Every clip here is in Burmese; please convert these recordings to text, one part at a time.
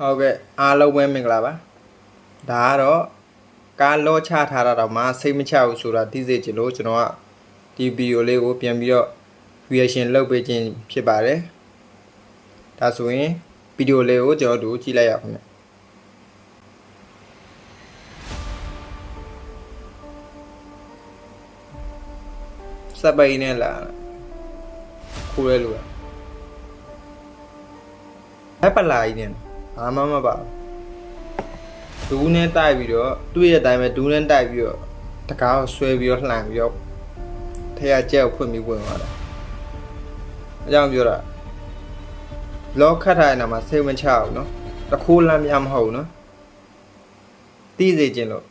ဟုတ်ကဲ့အားလုံးပဲမင်္ဂလာပါဒါကတော့ကားလောချထားတာတော့မှစိတ်မချဘူးဆိုတာသိစေချင်လို့ကျွန်တော်ကဒီဗီဒီယိုလေးကိုပြန်ပြီးတော့ reaction လုပ်ပေးခြင်းဖြစ်ပါတယ်ဒါဆိုရင်ဗီဒီယိုလေးကိုကျွန်တော်တို့ကြည့်လိုက်ရအောင်ခင်ဗျစပ်ပိန်နဲ့လာခိုးရဲလို့လားဟက်ပလာကြီးနဲ့ ဘာမှမပါဒူးနဲ့တိုက်ပြီးတော့သူ့ရဲ့အတိုင်းပဲဒူးနဲ့တိုက်ပြီးတော့တကားကိုဆွဲပြီးတော့လှန်ပြီးတော့ထရကြက်ကိုဖွင့်ပြီးဝင်သွားတာအကြောင်းပြောတာလောခတ်ထားတဲ့နာမှာစိတ်မချဘူးနော်တခိုးလမ်းများမဟုတ်ဘူးနော်တီးစေခြင်းလို့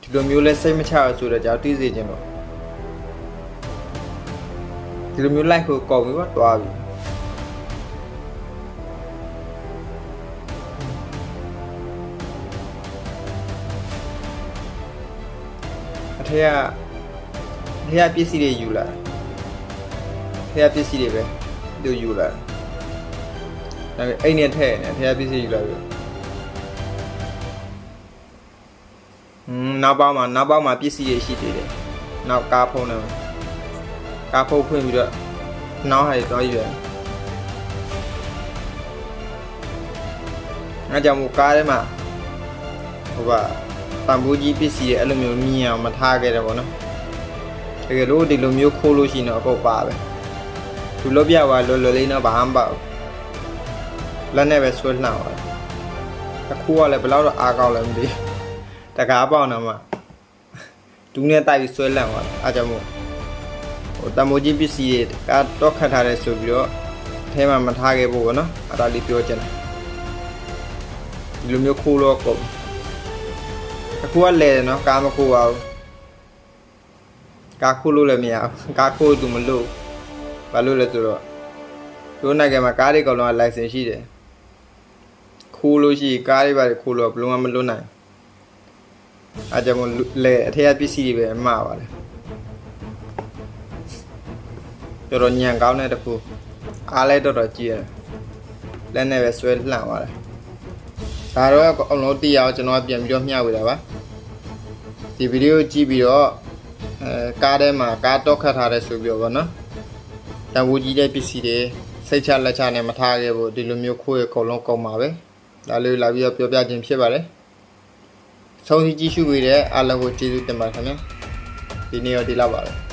ဒီလိုမျိုးလဲစိတ်မချရဆိုတော့ကြောင့်တီးစေခြင်းလို့ဒီလိုမျိုးလိုက်ကိုကော်ပြီးတော့တွားပြီး အထက်ကအထက်ကပစ္စည်းတွေယူလာအထက်ကပစ္စည်းတွေပဲသူယူလာဒါပေမဲ့အိမ်နဲ့ထည့်နေအထက်ကပစ္စည်းယူလာပြီอืมနောက်ပေါင်းမှာနောက်ပေါင်းမှာပစ္စည်းတွေရှိသေးတယ်နောက်ကားဖုန်းတယ်ကားဖုန်းဖွင့်ပြီးတော့နောက်ဟာတွေတော့ယူရတယ်အဲကြောင့်မို့ကားထဲမှာဟိုက တန်ဖိုးကြီးပစ္စည်းတွေအဲ့လိုမျိုးမြင်အောင်မထားခဲ့တယ်ပေါ့နော်တကယ်လို့ဒီလိုမျိုးခိုးလို့ရှိရင်တော့အကုတ်ပါပဲသူလွတ်ပြသွားလွတ်လွတ်လေးတော့ဘာမှမပေါ့လက်နဲ့ပဲဆွဲလှောင်သွားတယ်အခုကလည်းဘယ်တော့တော့အားကောင်းလဲမသိဘူးတကားပေါအောင်တော့မှဒူးနဲ့တိုက်ပြီးဆွဲလန့်သွားတယ်အားကြောင့်မို့ဟိုတန်ဖိုးကြီးပစ္စည်းတွေကတော့ခတ်ထားတယ်ဆိုပြီးတော့အဲထဲမှာမထားခဲ့ဖို့ပေါ့နော်အဲ့ဒါလေးပြောချင်တယ်ဒီလိုမျိုးခိုးလို့ကုန် အခုကလဲတယ်နော်ကားမခိုးပါဘူးကားခိုးလို့လည်းမရဘူးကားခိုးသူမလို့ဘာလို့လဲဆိုတော့တို့နိုင်ငံမှာကားတွေကောင်လုံးက license ရှိတယ်ခိုးလို့ရှိရင်ကားတွေပါခိုးလို့ဘယ်လုံးမှမလွတ်နိုင်အားကြောင့်မို့လဲအထက်ကပစ္စည်းတွေပဲအမှားပါလေတော်တော်ညံကောင်းတဲ့တခုအားလဲတော်တော်ကြည့်ရတယ်လက်နဲ့ပဲဆွဲလှန်သွားတယ် ဒါတော့အလုံးတီးအောင်ကျွန်တော်ပြန်ပြီးတော့မျှဝေတာပါဒီဗီဒီယိုကြည့်ပြီးတော့အဲကားထဲမှာကားတော့ခတ်ထားတဲ့ဆိုပြီးတော့ဗောနော်တန်ဖိုးကြီးတဲ့ပစ္စည်းတွေစိတ်ချလက်ချနဲ့မထားခဲ့ဘူးဒီလိုမျိုးခိုးရအကုန်လုံးကုန်ပါပဲဒါလေးလာပြီးတော့ပြောပြခြင်းဖြစ်ပါတယ်ဆုံးဖြတ်ကြည့်ရှုပေးတဲ့အားလုံးကိုကျေးဇူးတင်ပါတယ်ခင်ဗျာဒီနေ့တော့ဒီလောက်ပါပဲ